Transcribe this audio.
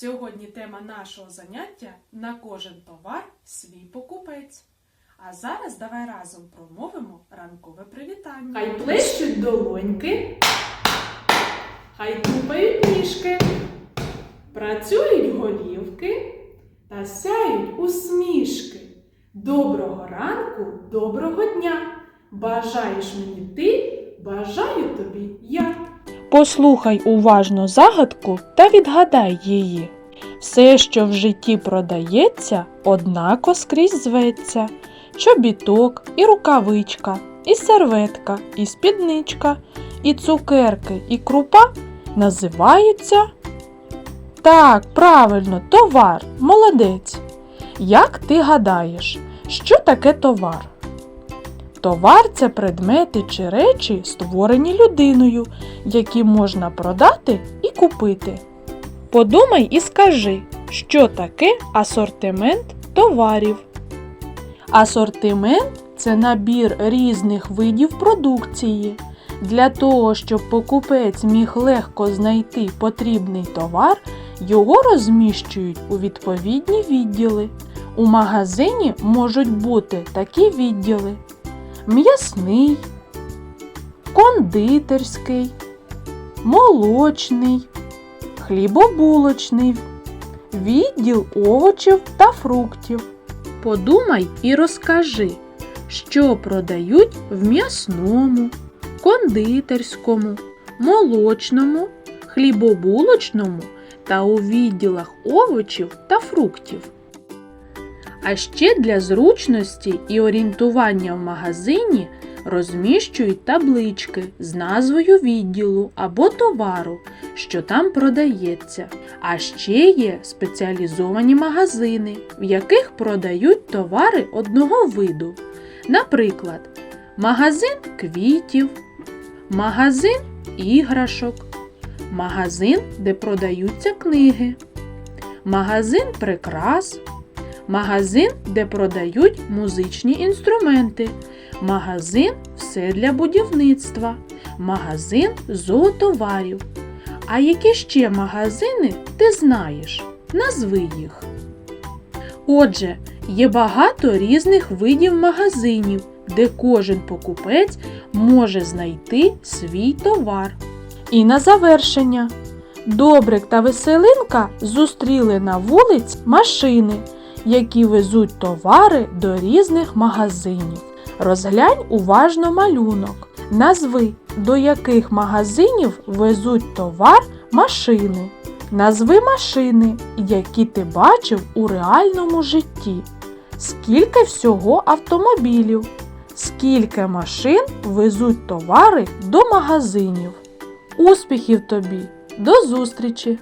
Сьогодні тема нашого заняття на кожен товар свій покупець. А зараз давай разом промовимо ранкове привітання. Хай плещуть долоньки, хай тупають ніжки, працюють голівки та сяють усмішки. Доброго ранку, доброго дня! Бажаєш мені ти, бажаю тобі я. Послухай уважно загадку та відгадай її. Все, що в житті продається, однако скрізь зветься. Чобіток, і рукавичка, і серветка, і спідничка, і цукерки, і крупа називаються. Так, правильно, товар, молодець. Як ти гадаєш, що таке товар? Товар це предмети чи речі, створені людиною, які можна продати і купити. Подумай і скажи, що таке асортимент товарів. Асортимент це набір різних видів продукції. Для того, щоб покупець міг легко знайти потрібний товар, його розміщують у відповідні відділи. У магазині можуть бути такі відділи: м'ясний, кондитерський, молочний, хлібобулочний, відділ овочів та фруктів. Подумай і розкажи, що продають в м'ясному, кондитерському, молочному, хлібобулочному та у відділах овочів та фруктів. А ще для зручності і орієнтування в магазині розміщують таблички з назвою відділу або товару, що там продається. А ще є спеціалізовані магазини, в яких продають товари одного виду. Наприклад, магазин квітів, магазин іграшок, магазин, де продаються книги, магазин прикрас, магазин, де продають музичні інструменти, магазин все для будівництва, магазин зоотоварів. А які ще магазини ти знаєш? Назви їх. Отже, є багато різних видів магазинів, де кожен покупець може знайти свій товар. І на завершення. Добрик та Веселинка зустріли на вулиць машини, які везуть товари до різних магазинів. Розглянь уважно малюнок. Назви, до яких магазинів везуть товар машини. Назви машини, які ти бачив у реальному житті. Скільки всього автомобілів? Скільки машин везуть товари до магазинів? Успіхів тобі! До зустрічі!